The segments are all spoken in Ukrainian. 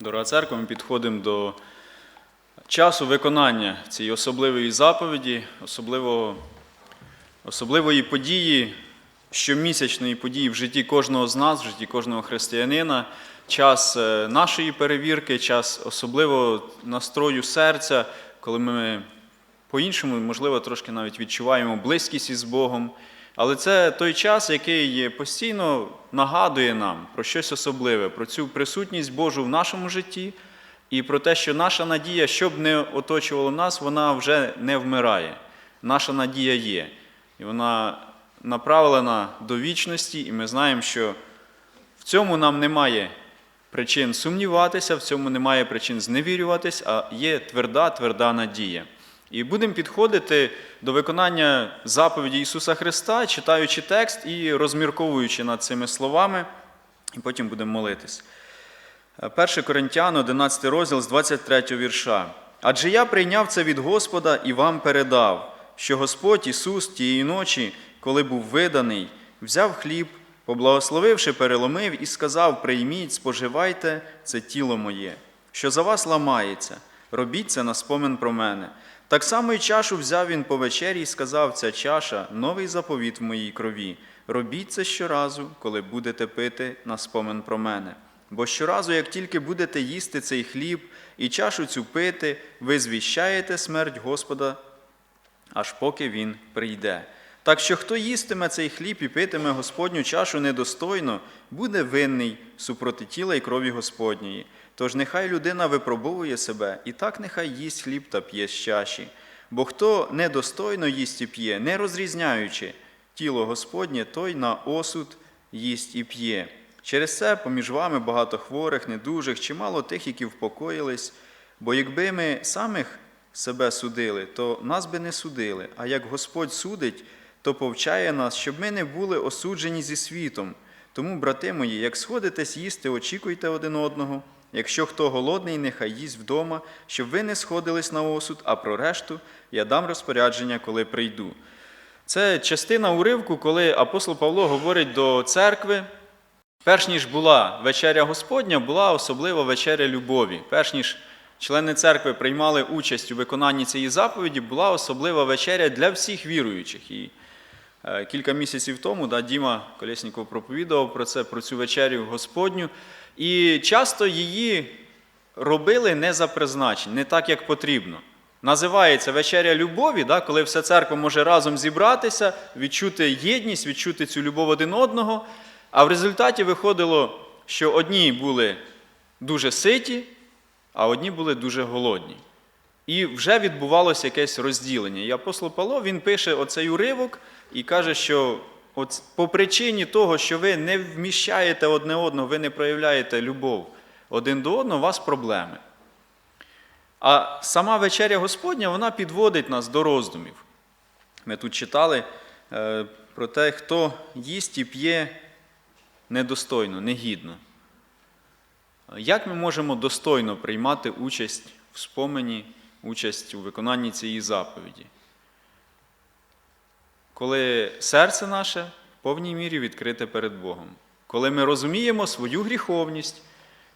Дорога церква, ми підходимо до часу виконання цієї особливої заповіді, особливого, особливої події, щомісячної події в житті кожного з нас, в житті кожного християнина, час е, нашої перевірки, час особливого настрою серця, коли ми по-іншому, можливо, трошки навіть відчуваємо близькість із Богом. Але це той час, який постійно нагадує нам про щось особливе, про цю присутність Божу в нашому житті і про те, що наша надія, що б не оточувало нас, вона вже не вмирає. Наша надія є. І вона направлена до вічності, і ми знаємо, що в цьому нам немає причин сумніватися, в цьому немає причин зневірюватись, а є тверда, тверда надія. І будемо підходити до виконання заповіді Ісуса Христа, читаючи текст і розмірковуючи над цими словами, і потім будемо молитись. 1 Коринтян, 11 розділ з 23 вірша. Адже я прийняв це від Господа і вам передав, що Господь Ісус тієї ночі, коли був виданий, взяв хліб, поблагословивши, переломив і сказав: Прийміть, споживайте це тіло моє, що за вас ламається, робіть це на спомин про мене. Так само і чашу взяв він по вечері і сказав: Ця чаша новий заповіт в моїй крові. Робіть це щоразу, коли будете пити на спомин про мене. Бо щоразу, як тільки будете їсти цей хліб і чашу цю пити, ви звіщаєте смерть Господа, аж поки Він прийде. Так що хто їстиме цей хліб і питиме Господню чашу недостойно, буде винний супроти тіла і крові Господньої. Тож нехай людина випробовує себе, і так нехай їсть хліб та п'є з чаші. Бо хто недостойно їсть і п'є, не розрізняючи тіло Господнє, той на осуд їсть і п'є. Через це поміж вами багато хворих, недужих, чимало тих, які впокоїлись. Бо якби ми самих себе судили, то нас би не судили. А як Господь судить, то повчає нас, щоб ми не були осуджені зі світом. Тому, брати мої, як сходитесь їсти, очікуйте один одного. Якщо хто голодний, нехай їсть вдома, щоб ви не сходились на осуд, а про решту я дам розпорядження, коли прийду. Це частина уривку, коли апостол Павло говорить до церкви. Перш ніж була вечеря Господня, була особлива вечеря любові. Перш ніж члени церкви приймали участь у виконанні цієї заповіді, була особлива вечеря для всіх віруючих. І кілька місяців тому да, Діма Колєсніков проповідував про це, про цю вечерю Господню. І часто її робили не за призначення, не так, як потрібно. Називається вечеря любові, да, коли вся церква може разом зібратися, відчути єдність, відчути цю любов один одного. А в результаті виходило, що одні були дуже ситі, а одні були дуже голодні. І вже відбувалося якесь розділення. І апостол Павло він пише оцей уривок і каже, що от по причині того, що ви не вміщаєте одне одного, ви не проявляєте любов один до одного, у вас проблеми. А сама вечеря Господня вона підводить нас до роздумів. Ми тут читали е, про те, хто їсть і п'є недостойно, негідно. Як ми можемо достойно приймати участь в спомені, участь у виконанні цієї заповіді? Коли серце наше в повній мірі відкрите перед Богом, коли ми розуміємо свою гріховність,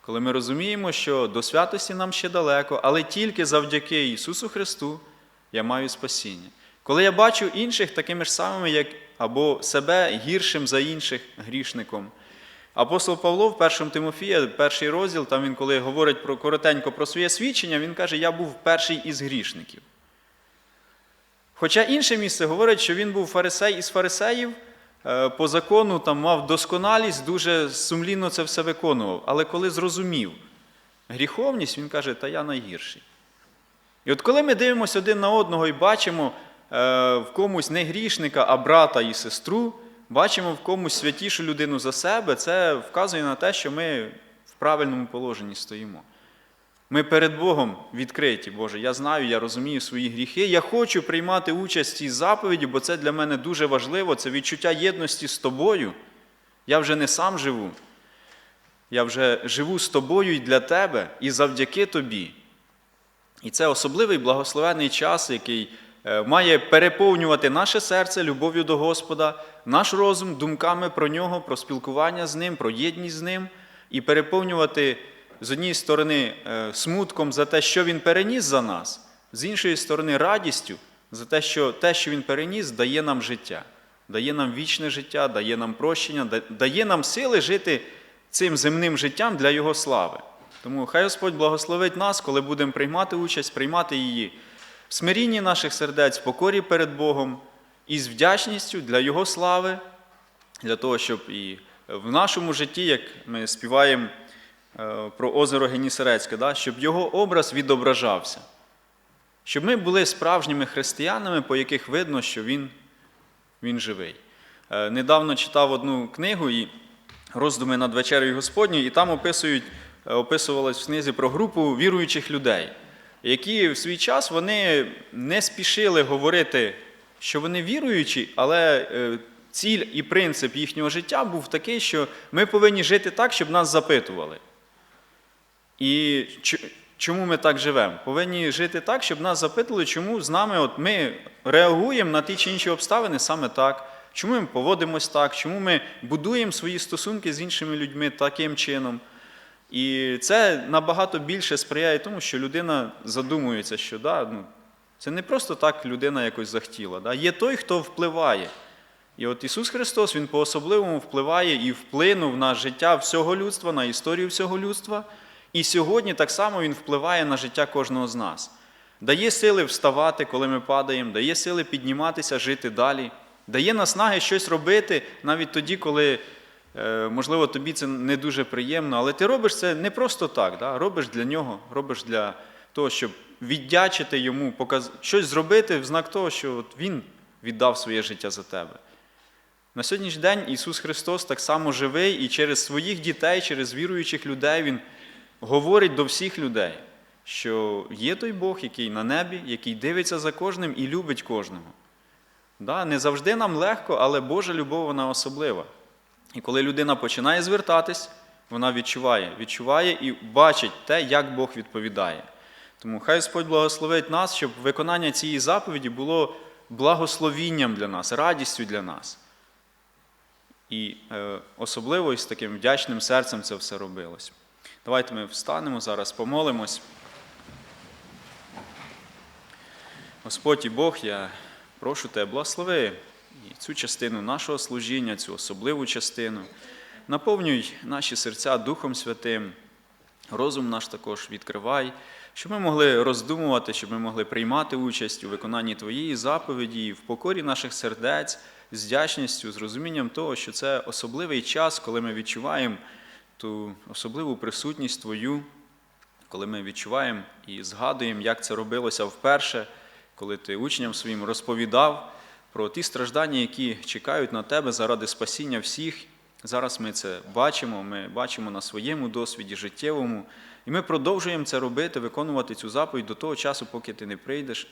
коли ми розуміємо, що до святості нам ще далеко, але тільки завдяки Ісусу Христу я маю спасіння. Коли я бачу інших такими ж самими, як або себе гіршим за інших грішником. Апостол Павло в 1 Тимофія, перший розділ, там він, коли говорить про коротенько про своє свідчення, він каже, я був перший із грішників. Хоча інше місце говорить, що він був фарисей із фарисеїв, е, по закону там мав досконалість, дуже сумлінно це все виконував. Але коли зрозумів гріховність, він каже, та я найгірший. І от коли ми дивимося один на одного і бачимо е, в комусь не грішника, а брата і сестру, бачимо в комусь святішу людину за себе, це вказує на те, що ми в правильному положенні стоїмо. Ми перед Богом відкриті, Боже. Я знаю, я розумію свої гріхи. Я хочу приймати участь в цій заповіді, бо це для мене дуже важливо. Це відчуття єдності з тобою. Я вже не сам живу. Я вже живу з тобою і для тебе, і завдяки тобі. І це особливий благословений час, який має переповнювати наше серце любов'ю до Господа, наш розум думками про нього, про спілкування з Ним, про єдність з Ним, і переповнювати з однієї сторони е, смутком за те, що він переніс за нас, з іншої сторони, радістю за те, що те, що він переніс, дає нам життя, дає нам вічне життя, дає нам прощення, дає нам сили жити цим земним життям для Його слави. Тому хай Господь благословить нас, коли будемо приймати участь, приймати її в смирінні наших сердець, в покорі перед Богом і з вдячністю для Його слави, для того, щоб і в нашому житті, як ми співаємо е, про озеро Генісерецьке, да, щоб його образ відображався. Щоб ми були справжніми християнами, по яких видно, що він, він живий. Е, Недавно читав одну книгу і роздуми над вечерею Господньою, і там описують, е, описувалось в книзі про групу віруючих людей, які в свій час вони не спішили говорити, що вони віруючі, але е, ціль і принцип їхнього життя був такий, що ми повинні жити так, щоб нас запитували. І чому ми так живемо? Повинні жити так, щоб нас запитували, чому з нами от ми реагуємо на ті чи інші обставини саме так, чому ми поводимось так, чому ми будуємо свої стосунки з іншими людьми таким чином. І це набагато більше сприяє тому, що людина задумується, що да, ну, це не просто так людина якось захотіла. Да? Є той, хто впливає. І от Ісус Христос Він по-особливому впливає і вплинув на життя всього людства, на історію всього людства. І сьогодні так само Він впливає на життя кожного з нас. Дає сили вставати, коли ми падаємо, дає сили підніматися, жити далі, дає наснаги щось робити навіть тоді, коли, можливо, тобі це не дуже приємно, але ти робиш це не просто так, да? робиш для нього, робиш для того, щоб віддячити йому, показ... щось зробити в знак того, що от Він віддав своє життя за тебе. На сьогоднішній день Ісус Христос так само живий і через своїх дітей, через віруючих людей Він говорить до всіх людей, що є той Бог, який на небі, який дивиться за кожним і любить кожного. Да, не завжди нам легко, але Божа любов вона особлива. І коли людина починає звертатись, вона відчуває, відчуває і бачить те, як Бог відповідає. Тому хай Господь благословить нас, щоб виконання цієї заповіді було благословінням для нас, радістю для нас. І е, особливо із таким вдячним серцем це все робилось. Давайте ми встанемо зараз, помолимось. Господь і Бог, я прошу тебе, благослови і цю частину нашого служіння, цю особливу частину. Наповнюй наші серця Духом Святим, розум наш також відкривай, щоб ми могли роздумувати, щоб ми могли приймати участь у виконанні Твоєї заповіді в покорі наших сердець з вдячністю, з розумінням того, що це особливий час, коли ми відчуваємо ту особливу присутність Твою, коли ми відчуваємо і згадуємо, як це робилося вперше, коли ти учням своїм розповідав про ті страждання, які чекають на тебе заради спасіння всіх. Зараз ми це бачимо, ми бачимо на своєму досвіді життєвому, і ми продовжуємо це робити, виконувати цю заповідь до того часу, поки ти не прийдеш.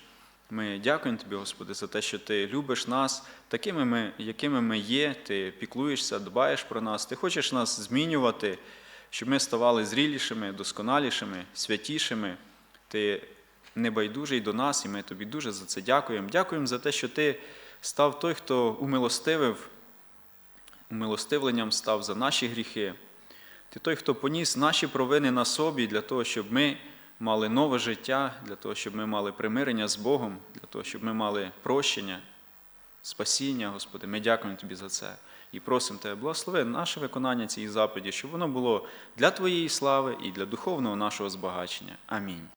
Ми дякуємо тобі, Господи, за те, що ти любиш нас, такими ми, якими ми є, ти піклуєшся, дбаєш про нас, ти хочеш нас змінювати, щоб ми ставали зрілішими, досконалішими, святішими. Ти небайдужий до нас, і ми тобі дуже за це дякуємо. Дякуємо за те, що ти став той, хто умилостивив, умилостивленням став за наші гріхи. Ти той, хто поніс наші провини на собі для того, щоб ми мали нове життя, для того, щоб ми мали примирення з Богом, для того, щоб ми мали прощення, спасіння, Господи. Ми дякуємо Тобі за це. І просимо Тебе, благослови наше виконання цієї заповіді, щоб воно було для Твоєї слави і для духовного нашого збагачення. Амінь.